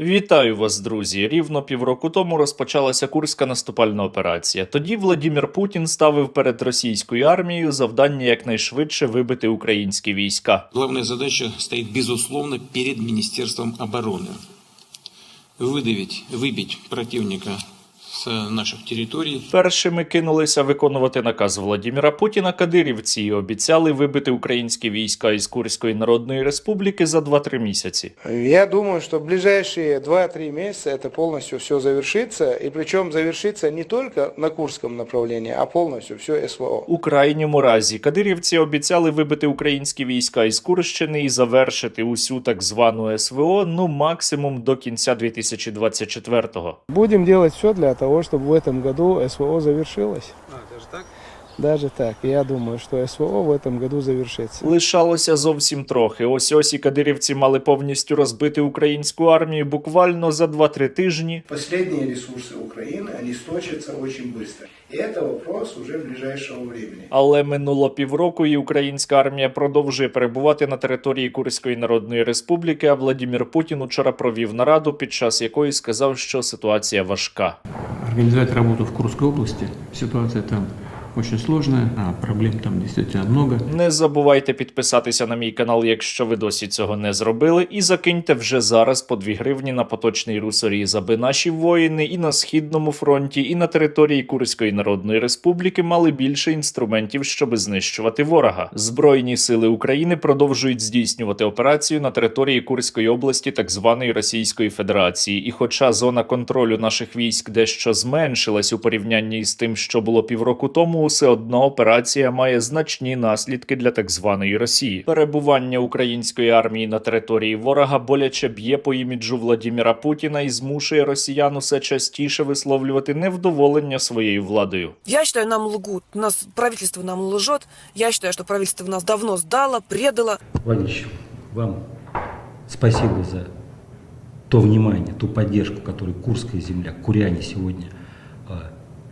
Вітаю вас, друзі! Рівно півроку тому розпочалася курська наступальна операція. Тоді Владімір Путін ставив перед російською армією завдання якнайшвидше вибити українські війська. Главная задача стоит, безусловно, перед Министерством обороны. Выдавить, выбить противника с наших территорий. Першими кинулися виконувати наказ Владіміра Путіна кадирівці і обіцяли вибити українські війська із Курської Народної Республіки за 2-3 місяці. Я думаю, что в ближайшие 2-3 месяца это полностью все завершится. И причем завершится не только на Курском направлении, а полностью все СВО. У крайньому разі кадирівці обіцяли вибити українські війська із Курщини і завершити усю так звану СВО ну максимум до кінця 2024-го. Будем делать все для того, чтобы в этом году СВО завершилось. А, даже так? Даже так. Я думаю, что СВО в этом году завершится. Лишалося зовсім трохи. Ось ось і кадирівці мали повністю розбити українську армію буквально за 2-3 тижні. Последние ресурсы Украины, они сточатся очень быстро. И это вопрос уже ближайшего времени. Але минуло півроку, і українська армія продовжує перебувати на території Курської Народної Республіки. А Владімір Путін учора провів нараду, під час якої сказав, що ситуація важка. Организовать работу в Курской области, ситуация там очень сложная, а проблем там действительно много. Не забувайте підписатися на мій канал, якщо ви досі цього не зробили, і закиньте вже зараз по 2 гривні на поточний русоріз, аби наші воїни і на східному фронті, і на території Курської Народної Республіки мали більше інструментів, щоб знищувати ворога. Збройні сили України продовжують здійснювати операцію на території Курської області, так званої Російської Федерації. І хоча зона контролю наших військ дещо зменшилась у порівнянні з тим, що було півроку тому, все одно операція має значні наслідки для так званої Росії. Перебування української армії на території ворога боляче б'є по іміджу Владіміра Путіна і змушує росіян усе частіше висловлювати невдоволення своєю владою. Я считаю, нам лгут. Нас правительство нам лжет. Я считаю, что правительство нас давно сдало, предало. Владимирович, вам спасибо за то внимание, ту поддержку, которую Курская земля, куряне сегодня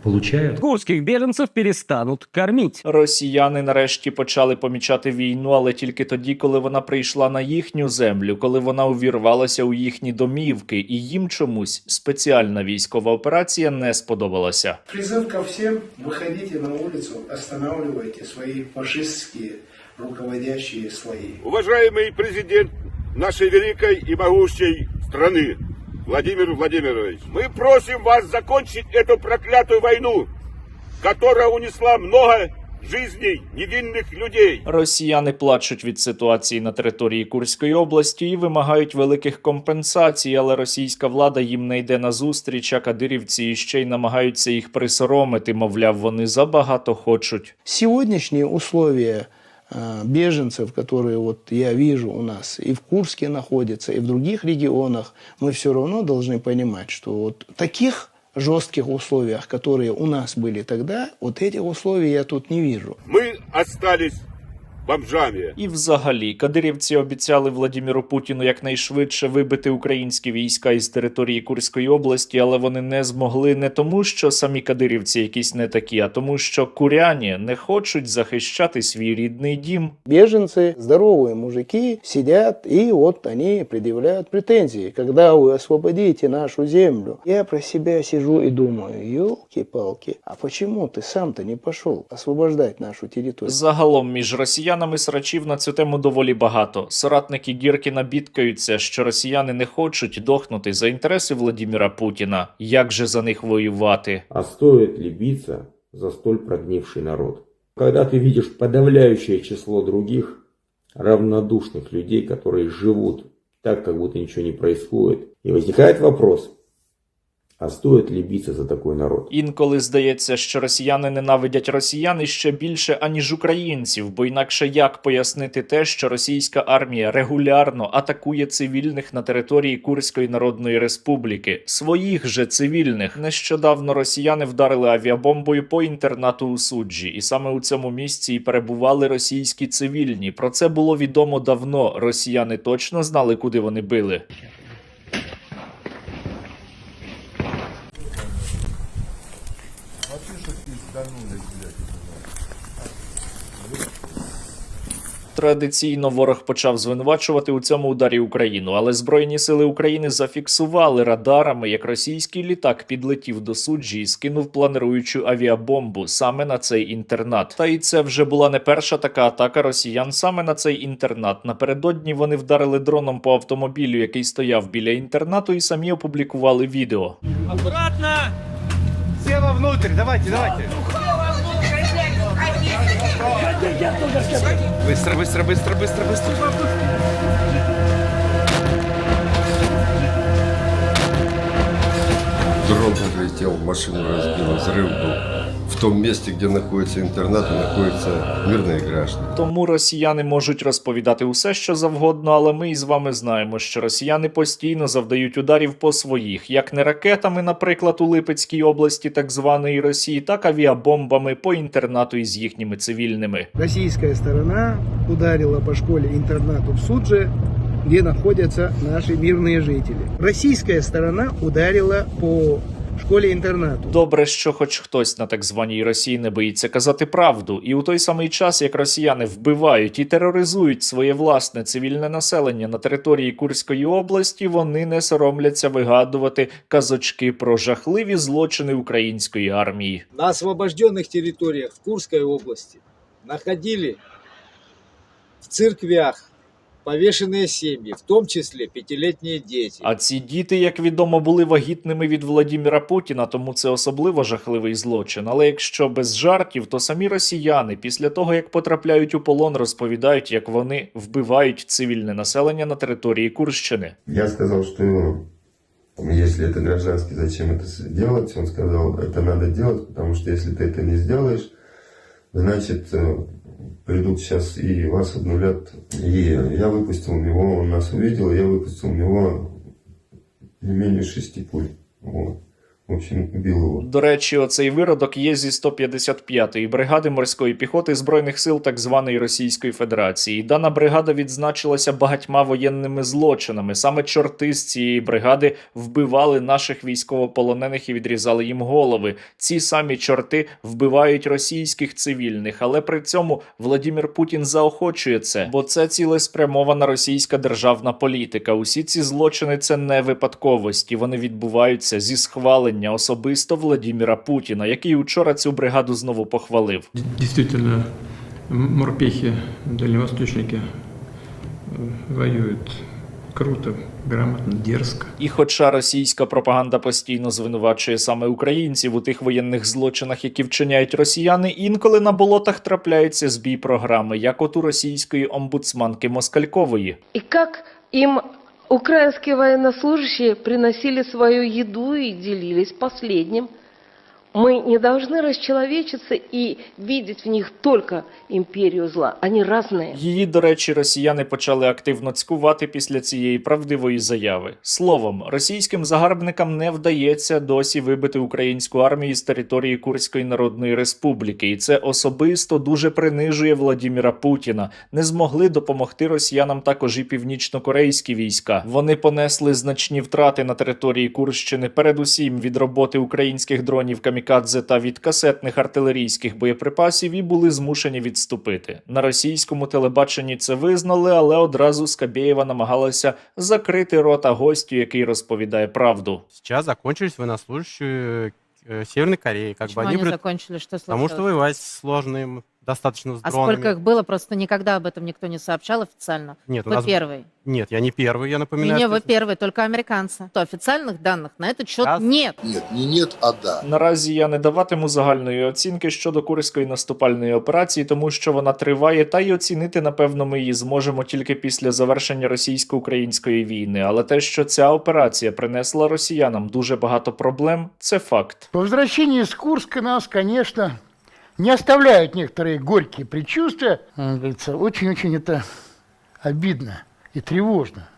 получают. Курских беженцев перестанут кормить. Росіяни нарешті почали помічати війну, але тільки тоді, коли вона прийшла на їхню землю, коли вона увірвалася у їхні домівки, і їм чомусь спеціальна військова операція не сподобалася. Призыв ко всем, выходите на улицу, останавливайте свои фашистские руководящие слои. Уважаемый президент нашей великой и могущей страны, Владимир Владимирович, мы просим вас закончить эту проклятую войну, которая унесла много жизней невинных людей. Росіяни плачуть від ситуації на території Курської області і вимагають великих компенсацій, але російська влада їм не йде на зустріч, а кадирівці ще й намагаються їх присоромити. Мовляв, вони забагато хочуть. Сегодняшние условия э, беженцев, которые вот я вижу у нас и в Курске находятся, и в других регионах, мы все равно должны понимать, что вот таких жестких условиях, которые у нас были тогда, вот этих условий я тут не вижу. Мы остались бомжами. І взагалі, кадирівці обіцяли Владіміру Путіну якнайшвидше вибити українські війська із території Курської області, але вони не змогли не тому, що самі кадирівці якісь не такі, а тому, що куряні не хочуть захищати свій рідний дім. Беженцы, здоровые мужики, сидят и вот они предъявляют претензии. Когда вы освободите нашу землю? Я про себя сижу и думаю, елки-палки, а почему ты сам-то не пошел освобождать нашу территорию? Загалом між росіянами срачів на цю тему доволі багато. Соратники Гіркіна бідкаються, що росіяни не хочуть дохнути за інтереси Владіміра Путіна. Як же за них воювати? А стоит ли биться за столь прогнивший народ? Когда ты видишь подавляющее число других равнодушных людей, которые живут так, как будто ничего не происходит, и возникает вопрос, а стоит ли биться за такой народ? Інколи здається, що росіяни ненавидять росіян іще більше аніж українців, бо інакше як пояснити те, що російська армія регулярно атакує цивільних на території Курської Народної Республіки, своїх же цивільних. Нещодавно росіяни вдарили авіабомбою по інтернату у суджі, і саме у цьому місці і перебували російські цивільні. Про це було відомо давно. Росіяни точно знали, куди вони били. Традиційно ворог почав звинувачувати у цьому ударі Україну, але збройні сили України зафіксували радарами, як російський літак підлетів до суджі і скинув плануючу авіабомбу саме на цей інтернат. Та і це вже була не перша така атака росіян саме на цей інтернат. Напередодні вони вдарили дроном по автомобілю, який стояв біля інтернату, і самі опублікували відео. Дрон прилетел, машину разбил, взрыв был. В том месте, где находится интернат, находятся мирные граждане. Тому росіяни можуть розповідати усе, що завгодно, але ми із вами знаємо, що росіяни постійно завдають ударів по своїх, як не ракетами, наприклад, у Липецькій області так званої Росії, так авіабомбами по інтернату із їхніми цивільними. Российская сторона ударила по школе-интернату в Судже, где находятся наши мирные жители. Российская сторона ударила по школе-интернату. Добре, що хоч хтось на так званій Росії не боїться казати правду, і у той самий час, як росіяни вбивають і тероризують своє власне цивільне населення на території Курської області, вони не соромляться вигадувати казочки про жахливі злочини української армії. на освобожденных территориях в Курской области находили в церквях повешенные семьи, в том числе пятилетние дети. А ці діти, як відомо, були вагітними від Владіміра Путіна, тому це особливо жахливий злочин. Але якщо без жартів, то самі росіяни після того, як потрапляють у полон, розповідають, як вони вбивають цивільне населення на території Курщини. Я сказал, что если это гражданский, зачем это делать? Он сказал, это надо делать, потому что если ты это не сделаешь, значит, э, придут сейчас и вас обнулят. И я выпустил у него, он нас увидел, я выпустил у него не менее шести пуль. Вот. Убил его. До речі, оцей виродок є зі 155-ї бригади морської піхоти збройних сил так званої Російської Федерації. Дана бригада відзначилася багатьма воєнними злочинами. Саме чорти з цієї бригади вбивали наших військовополонених і відрізали їм голови. Ці самі чорти вбивають російських цивільних, але при цьому Владімір Путін заохочує це, бо це цілеспрямована російська державна політика. Усі ці злочини це не випадковості. Вони відбуваються зі схвалення особисто Владіміра Путіна, який учора цю бригаду знову похвалив. Д- Действительно, м- морпехи, дальневосточники э, круто, грамотно, дерзко. І хоча російська пропаганда постійно звинувачує саме українців у тих воєнних злочинах, які вчиняють росіяни, інколи на болотах трапляються збій програми, як от у російської омбудсманки Москалькової. И как им украинские военнослужащие приносили свою еду и делились последним. Мы не должны расчеловечиться и видеть в них только империю зла. Они разные. Її, до речі, росіяни почали активно цькувати після цієї правдивої заяви. Словом, російським загарбникам не вдається досі вибити українську армію з території Курської Народної Республіки, і це особисто дуже принижує Владіміра Путіна. Не змогли допомогти росіянам також і північнокорейські війська. Вони понесли значні втрати на території Курщини, передусім від роботи українських дронів камікадзе та від касетних артилерійських боєприпасів, і були змушені відступити. На російському телебаченні це визнали, але одразу Скабєєва намагалася закрити рота гостю, який розповідає правду. Зараз закончились военнослужащие э, Северной Кореи. Как Почему бы они они закончили? Что Потому что воевать сложно им достаточно с А дронами. сколько их было? Просто никогда об этом никто не сообщал официально. Нет, у Вы нас... первый. Нет, я не первый, я напоминаю. Не, не, вы что- первый, только американцы. То официальных данных на этот счет Раз. нет. Нет, не нет, а да. Наразі я не даватиму загальної оцінки щодо курської наступальної операції, тому що вона триває, та й оцінити, напевно, ми її зможемо тільки після завершення російсько-української війни. Але те, що ця операція принесла росіянам дуже багато проблем, це факт. По возвращении из Курска нас, конечно, не оставляют некоторые горькие предчувствия. Как говорится, очень-очень это обидно и тревожно от всего этого.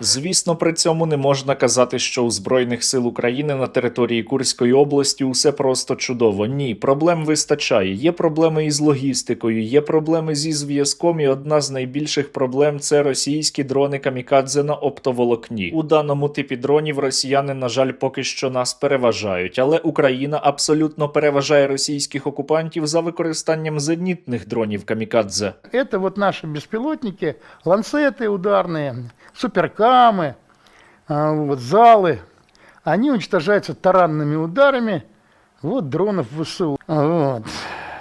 Звісно, при цьому не можна казати, що у Збройних сил України на території Курської області усе просто чудово. Ні, проблем вистачає. Є проблеми із логістикою, є проблеми зі зв'язком, і одна з найбільших проблем це російські дрони камікадзе на оптоволокні. У даному типі дронів росіяни, на жаль, поки що нас переважають, але Україна абсолютно переважає російських окупантів за використанням зенітних дронів камікадзе. Это вот наши беспилотники, ланцеты ударные, суперкамы, а, вот залы. Они уничтожаются таранными ударами вот дронов ВСУ. Вот.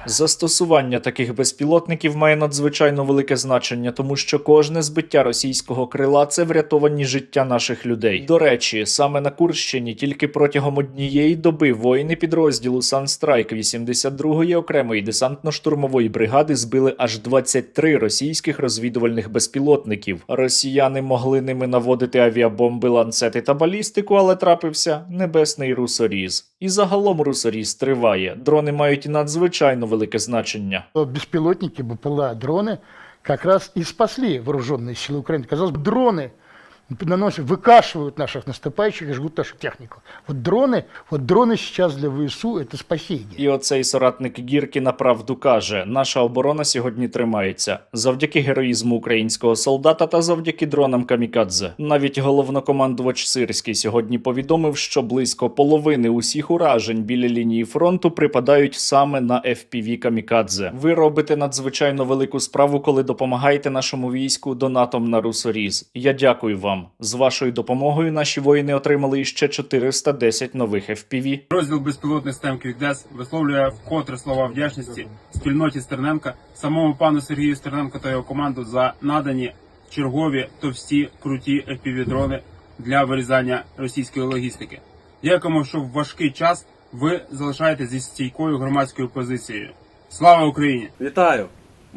Застосування таких безпілотників має надзвичайно велике значення, тому що кожне збиття російського крила це врятовані життя наших людей. До речі, саме на Курщині тільки протягом однієї доби воїни підрозділу Санстрайк 82-ї окремої десантно-штурмової бригади збили аж 23 російських розвідувальних безпілотників. Росіяни могли ними наводити авіабомби, ланцети та балістику, але трапився небесний русоріз. І загалом русоріз триває. Дрони мають надзвичайно велике значення. Беспилотники, БПЛА, дроны как раз и спасли вооруженные силы Украины. Казалось бы, дроны наносят, выкашивают наших наступающих и жгут нашу технику. Вот дроны, вот дроны сейчас для ВСУ это спасение. І оцей соратник Гірки на правду каже: наша оборона сьогодні тримається завдяки героїзму українського солдата та завдяки дронам камікадзе. Навіть головнокомандувач Сирський сьогодні повідомив, що близько половини усіх уражень біля лінії фронту припадають саме на FPV камікадзе. Ви робите надзвичайно велику справу, коли допомагаєте нашому війську донатом на русоріз. Я дякую вам. З вашою допомогою наші воїни отримали іще 410 нових FPV. Розділ безпілотних систем Квікдес висловлює вкотре слова вдячності спільноті Стерненка, самому пану Сергію Стерненко та його команду за надані чергові товсті круті FPV-дрони для вирізання російської логістики. Дякуємо, що в важкий час ви залишаєтесь зі стійкою громадською позицією. Слава Україні! Вітаю!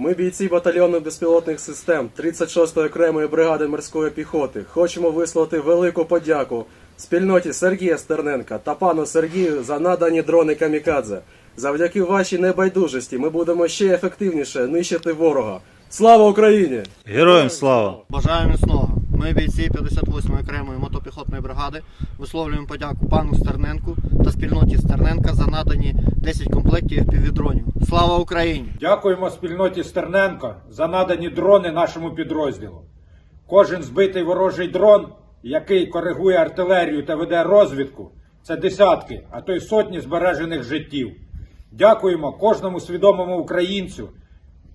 Ми бійці батальйону безпілотних систем 36-ї окремої бригади морської піхоти. Хочемо висловити велику подяку спільноті Сергія Стерненка та пану Сергію за надані дрони камікадзе. Завдяки вашій небайдужості ми будемо ще ефективніше нищити ворога. Слава Україні! Героям слава! Бажаю міцного. Ми бійці 58-ї окремої мотопіхотної бригади висловлюємо подяку пану Стерненку та спільноті Стерненка за надані 10 комплектів півдронів. Слава Україні! Дякуємо спільноті Стерненко за надані дрони нашому підрозділу. Кожен збитий ворожий дрон, який коригує артилерію та веде розвідку, це десятки, а то й сотні збережених життів. Дякуємо кожному свідомому українцю,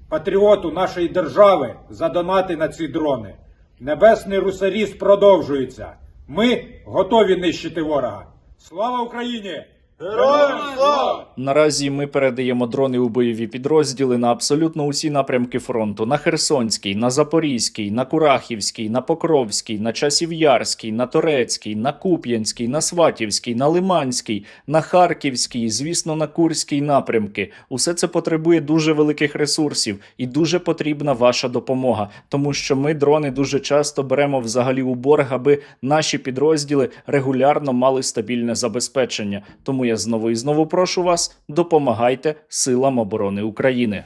патріоту нашої держави за донати на ці дрони. Небесний русаріст продовжується. Ми готові нищити ворога. Слава Україні! Слава! Наразі ми передаємо дрони у бойові підрозділи на абсолютно усі напрямки фронту: на Херсонський, на Запорізький, на Курахівський, на Покровський, на Часів'ярський, на Торецький, на Куп'янський, на Сватівський, на Лиманський, на Харківський, звісно, на Курський напрямки. Усе це потребує дуже великих ресурсів і дуже потрібна ваша допомога, тому що ми дрони дуже часто беремо взагалі у борг, аби наші підрозділи регулярно мали стабільне забезпечення. Я знову і знову прошу вас, допомагайте силам оборони України.